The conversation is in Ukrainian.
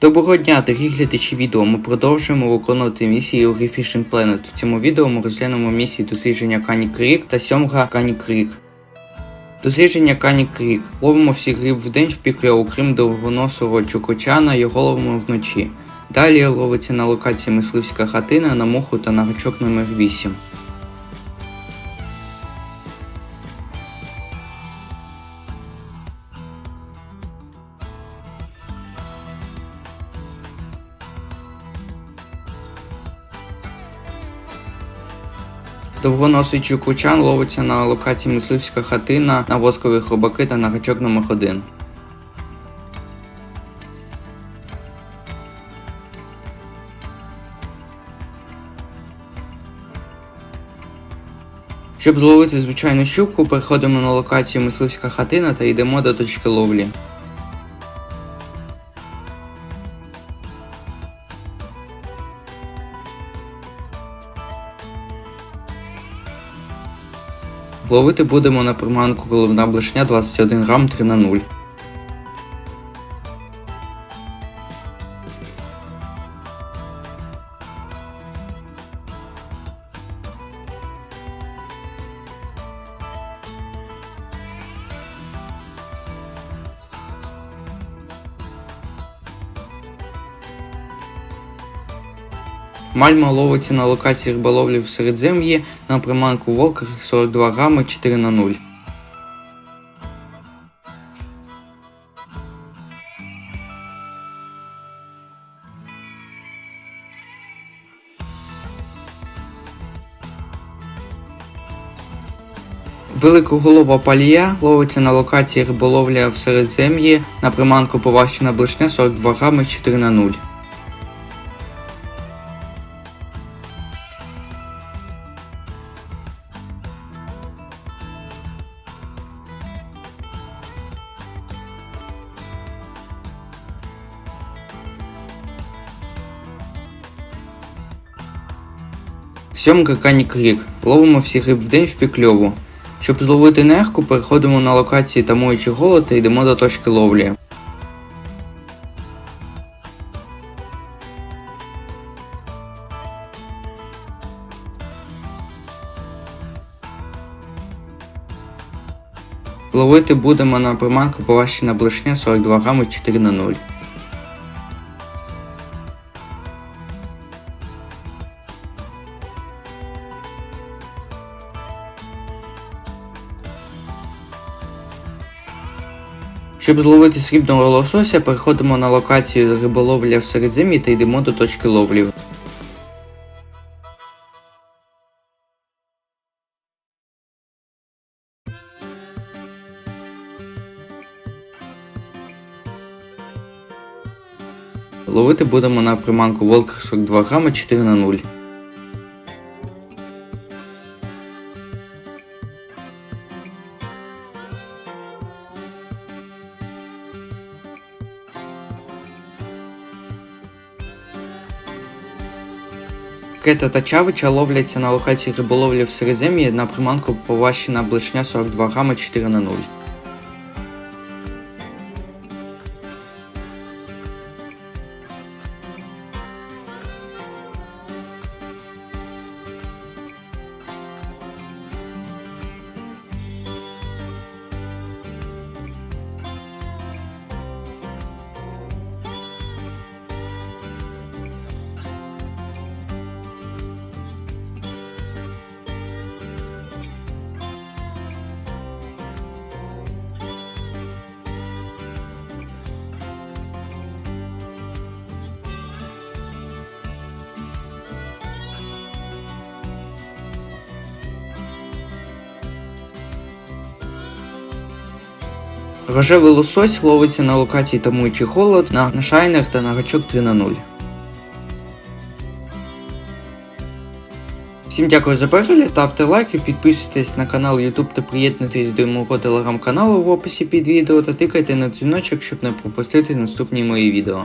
Доброго дня, дорогі глядачі відео. Ми продовжуємо виконувати місії у Fishing Planet. В цьому відео ми розглянемо місії дослідження Кані Крік та сьомга Кані Крік. Дослідження Кані Крік. Ловимо всіх риб вдень в піклю, окрім довгоносого чукочана, його ловимо вночі. Далі ловиться на локації мисливська хатина на моху та на гачок номер 8. Довгоносий чукучан ловиться на локації мисливська хатина на воскові хробаки та на гачок номер 1. Щоб зловити звичайну щуку, переходимо на локацію мисливська хатина та йдемо до точки ловлі. Ловити будемо на приманку головна блешня 21 грам 3 на 0. Мальма ловиться на локації риболовлі в Середзем'ї на приманку Волкер 42 грами 4 на 0. Великоголова палія ловиться на локації риболовля в Середзем'ї на приманку поващена блишня 42 грами 4 на 0. Сьомка Кані Крік. Ловимо всіх риб в шпікльову. Щоб зловити нерку, переходимо на локації тамуючи голод та йдемо до точки ловлі. Ловити будемо на приманку поващена блешня 42 грами 4 на 0. Щоб зловити срібного лосося, переходимо на локацію риболовля в Середзем'ї та йдемо до точки ловлі. Ловити будемо на приманку Волкер 42 грами 4 на 0. Кета та чавича ловляться на локації риболовлі в Середзем'ї на приманку поващена блешня 42 грами 4 на 0. Рожевий лосось ловиться на локації тамуючий холод на, на та на гачок 3 на 0. Всім дякую за перегляд, ставте лайки, підписуйтесь на канал YouTube та приєднуйтесь до мого телеграм-каналу в описі під відео та тикайте на дзвіночок, щоб не пропустити наступні мої відео.